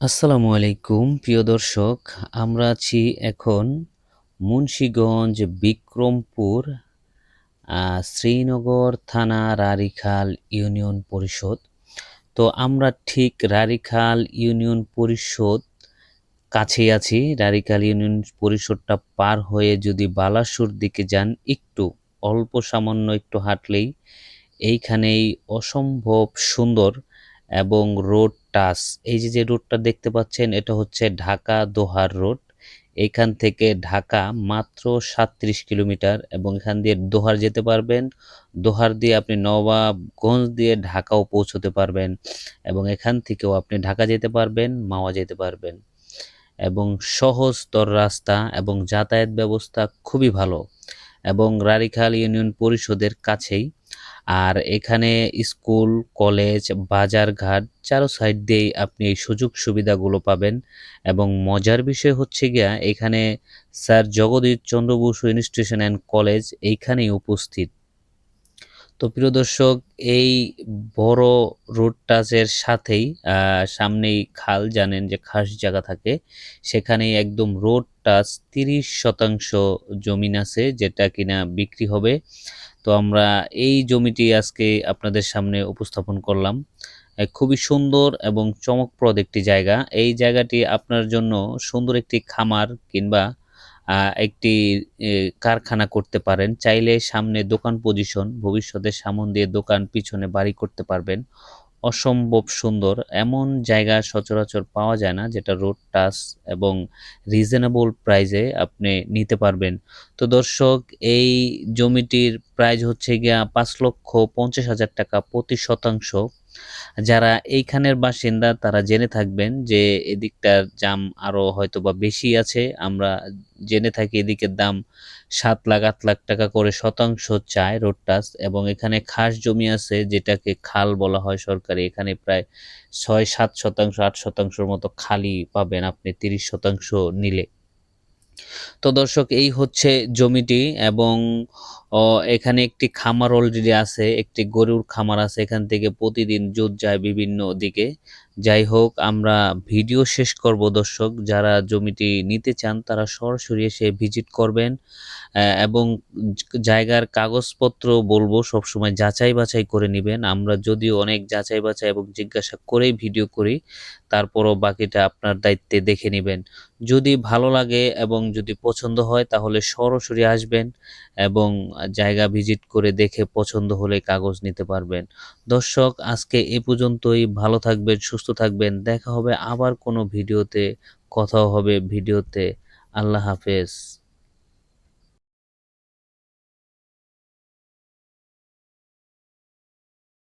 আসসালামু আলাইকুম, প্রিয় দর্শক। আমরা আছি এখন মুন্সীগঞ্জ বিক্রমপুর শ্রীনগর থানা রারিখাল ইউনিয়ন পরিষদ। তো আমরা ঠিক রারিখাল ইউনিয়ন পরিষদ কাছেই আছি। রারিখাল ইউনিয়ন পরিষদটা পার হয়ে যদি বালাসুর দিকে যান, একটু অল্প সামান্য একটু হাঁটলেই এইখানেই অসম্ভব সুন্দর এবং রোড টাচ এই যে যে রোডটা দেখতে পাচ্ছেন, এটা হচ্ছে ঢাকা দোহার রোড এইখান থেকে ঢাকা মাত্র সাতত্রিশ কিলোমিটার এবং এখান দিয়ে দোহার যেতে পারবেন। দোহার দিয়ে আপনি নবাবগঞ্জ দিয়ে ঢাকাও পৌঁছতে পারবেন এবং এখান থেকেও আপনি ঢাকা যেতে পারবেন, মাওয়া যেতে পারবেন। এবং সহজতর রাস্তা এবং যাতায়াত ব্যবস্থা খুবই ভালো এবং রারিখাল ইউনিয়ন পরিষদের কাছেই আর এখানে স্কুল, কলেজ, বাজারঘাট চারো সাইড দিয়েই আপনি এই সুযোগ সুবিধাগুলো পাবেন। এবং মজার বিষয় হচ্ছে গিয়া, এখানে sir Jagadish Chandra Bose institution and college এইখানেই উপস্থিত। তো প্রিয় দর্শক, এই বড় রোড টাচের সাথেই সামনেই খাল, জানেন যে খাস জায়গা থাকে, সেখানেই একদম রোড টাচ তিরিশ শতাংশ জমিন আছে, যেটা কিনা বিক্রি হবে। তো আমরা এই জমিটি আজকে আপনাদের সামনে উপস্থাপন করলাম। খুবই সুন্দর এবং চমকপ্রদ একটি জায়গা। এই জায়গাটি আপনার জন্য সুন্দর একটি খামার কিংবা একটি কারখানা করতে পারেন। চাইলে সামনে দোকান পজিশন ভবিষ্যতে সামন দিয়ে দোকান পিছনে বাড়ি করতে পারবেন। অসম্ভব সুন্দর। এমন জায়গা সচরাচর পাওয়া যায় না যেটা রোড টাচ এবং রিজনেবল প্রাইজে আপনি নিতে পারবেন। তো দর্শক, এই জমিটির প্রাইস হচ্ছে গিয়া পাঁচ লক্ষ পঞ্চাশ হাজার টাকা প্রতি শতাংশ। যারা এইখানের বাসিন্দা, তারা জেনে থাকবেন যে এদিকটার দাম আরও হয়তো বা বেশি আছে। আমরা জেনে থাকি এদিকের দাম সাত লাখ, আট লাখ টাকা করে শতাংশ চায় রোড টাচ এবং এখানে খাস জমি আছে যেটাকে খাল বলা হয় সরকারি। এখানে প্রায় ছয়, সাত শতাংশ, আট শতাংশের মতো খালি পাবেন আপনি, তিরিশ শতাংশ নিলে। তো দর্শক, এই হচ্ছে জমিটি এবং এখানে একটি খামার অলরেডি আছে, একটি গরুর খামার আছে, এখান থেকে প্রতিদিন দুধ যায় বিভিন্ন দিকে। যাই হোক, আমরা ভিডিও শেষ করব দর্শক, যারা জমিটি নিতে চান তারা সরাসরি এসে ভিজিট করবেন। এবং জায়গার কাগজপত্র বলব, সবসময় যাচাই বাছাই করে নেবেন। আমরা যদিও অনেক যাচাই বাছাই এবং জিজ্ঞাসা করেই ভিডিও করি, তারপরও বাকিটা আপনার দায়িত্বে দেখে নেবেন। যদি ভালো লাগে এবং যদি পছন্দ হয়, তাহলে সরাসরি আসবেন এবং জায়গা ভিজিট করে দেখে পছন্দ হলে কাগজ নিতে পারবেন। দর্শক, আজকে এ পর্যন্তই। ভালো থাকবেন, সুস্থ থাকবেন। দেখা হবে আবার কোনো ভিডিওতে, কথাও হবে ভিডিওতে। আল্লাহ হাফেজ।